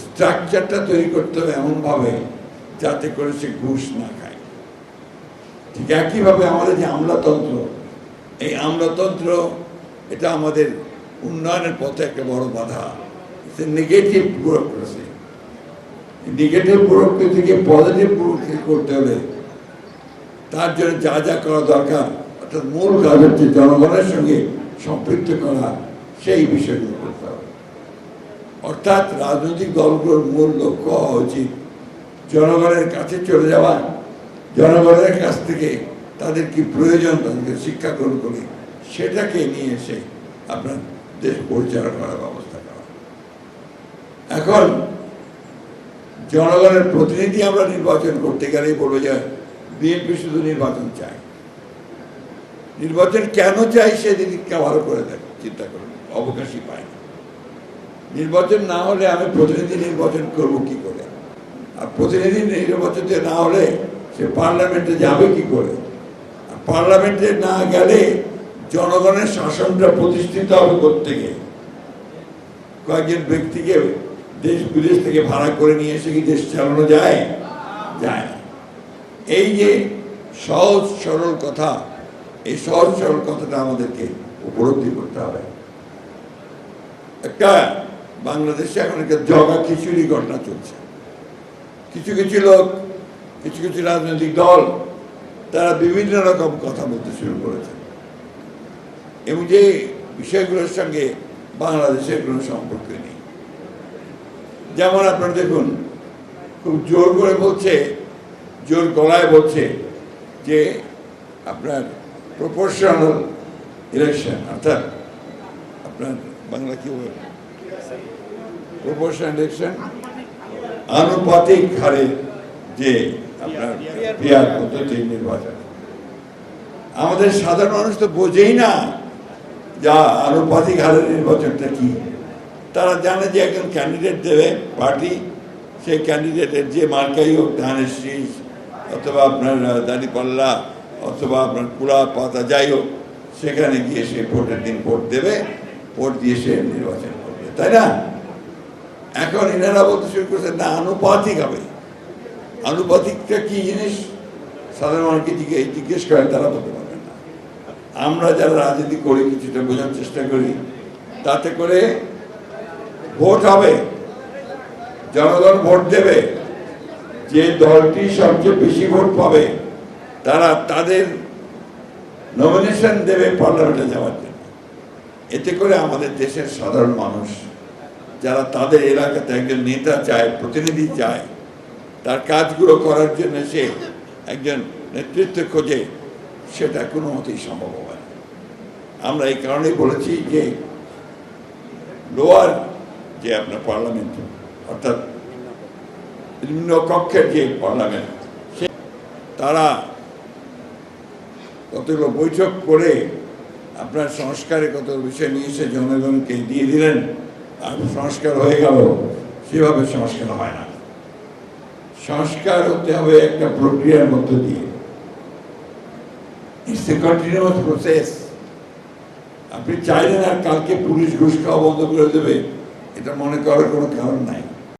স্ট্রাকচারটা তৈরি করতে হবে এমনভাবে যাতে করে সে ঘুষ না খায়। ঠিক একইভাবে আমাদের যে আমলাতন্ত্র, এই আমলাতন্ত্র, এটা আমাদের উন্নয়নের পথে একটা বড় বাধা। নেগেটিভ ব্যুরোক্রেসি নেগেটিভ ব্যুরোক্রেসি থেকে পজিটিভ ব্যুরোক্রেসি করতে হলে তার জন্য যা যা করা দরকার, অর্থাৎ মূল কাজ হচ্ছে জনগণের সঙ্গে সম্পৃক্ত করা, সেই বিষয়গুলো করতে হবে। অর্থাৎ রাজনৈতিক দলগুলোর মূল লক্ষ্য হওয়া উচিত জনগণের কাছে চলে যাওয়া, জনগণের কাছ থেকে তাদের কি প্রয়োজন, তাদেরকে শিক্ষা গ্রহণ করে সেটাকে নিয়ে এসে আপনার দেশ পরিচালনা করার ব্যবস্থা করা। এখন জনগণের প্রতিনিধি আমরা নির্বাচন করতে গেলেই বলব যে বিএনপি শুধু নির্বাচন চায়। নির্বাচন কেন চাই সেদিকে ভালো করে দেখ চিন্তা করুন, অবকাশই পায় না। নির্বাচন না হলে আমি প্রতিনিধি নির্বাচন করব কি করে? আর প্রতিনিধি নির্বাচন যে না হলে সে পার্লামেন্টে যাবে কি করে? আর পার্লামেন্টে না গেলে জনগণের শাসনটা প্রতিষ্ঠিত হবে থেকে কয়েকজন ব্যক্তিকে দেশ বিদেশ থেকে ভাড়া করে নিয়ে এসে কি দেশ চালানো যায়? যায় না। এই যে সহজ সরল কথা, এই সহজ সরল কথাটা আমাদেরকে উপলব্ধি করতে হবে। একটা বাংলাদেশে এখন একটা জগা খিচুড়ি ঘটনা চলছে। কিছু কিছু লোক, কিছু কিছু রাজনৈতিক দল, তারা বিভিন্ন রকম কথা বলতে শুরু করেছে। এবং যে বিষয়গুলোর সঙ্গে বাংলাদেশের কোনো সম্পর্ক নেই। যেমন আপনারা দেখুন, খুব জোর করে বলছে, জোর গলায় বলছে যে আপনার প্রপোর্শনাল ইলেকশন অর্থাৎ আপনার বাংলা কি বলে প্রপোর্শনাল ইলেকশন আনুপাতিক হারে যে আপনার পিয়ার পদ্ধতি নির্বাচন। আমাদের সাধারণ মানুষ তো বোঝেই না যা আনুপাতিক হারের নির্বাচনটা কি। তারা জানে যে একজন ক্যান্ডিডেট দেবে পার্টি সেই ক্যান্ডিডেটের যে মার্কাই হোক, ধানের শীষ, অথবা আপনার দাঁড়িপাল্লা, অথবা আপনার কুড়া পাতা যাই হোক, সেখানে গিয়ে সে ভোটের দিন ভোট দেবে, ভোট দিয়ে সে নির্বাচন করবে। তাই না? এখন এনারা বলতে শুরু করছে, না, আনুপাতিক হবে। আনুপাতিকটা কি জিনিস? সাধারণ মানুষকে জিজ্ঞেস করেন, তারা বলতে পারবেন না। আমরা যারা রাজনীতি করি, কিছুটা বোঝার চেষ্টা করি, তাতে করে ভোট হবে। জনগণ ভোট দেবে। যে দলটি সবচেয়ে বেশি ভোট পাবে, তারা তাদের নমিনেশন দেবে পার্লামেন্টে যাওয়ার জন্য। এতে করে আমাদের দেশের সাধারণ মানুষ যারা তাদের এলাকাতে একজন নেতা চায়, প্রতিনিধি চায়, তার কাজগুলো করার জন্য সে একজন নেতৃত্ব খোঁজে, সেটা কোনো মতেই সম্ভব হবে না। আমরা এই কারণেই বলেছি যে লোয়ার যে আপনার পার্লামেন্ট, অর্থাৎ নিম্ন কক্ষের যে পার্লামেন্ট, সে তারা কতগুলো বৈঠক করে আপনার সংস্কারে কত বিষয় নিয়ে এসে জনগণকে দিয়ে দিলেন সংস্কার হয়ে গেল, সেভাবে সংস্কার হয় না। সংস্কার হতে হবে একটা প্রক্রিয়ার মধ্য দিয়ে। ইটস এ কন্টিনিউয়াস প্রসেস আপনি চাইলেন আর কালকে পুলিশ ঘুষ খাওয়া বন্ধ করে দেবে, এটা মনে করার কোনো কারণ নাই।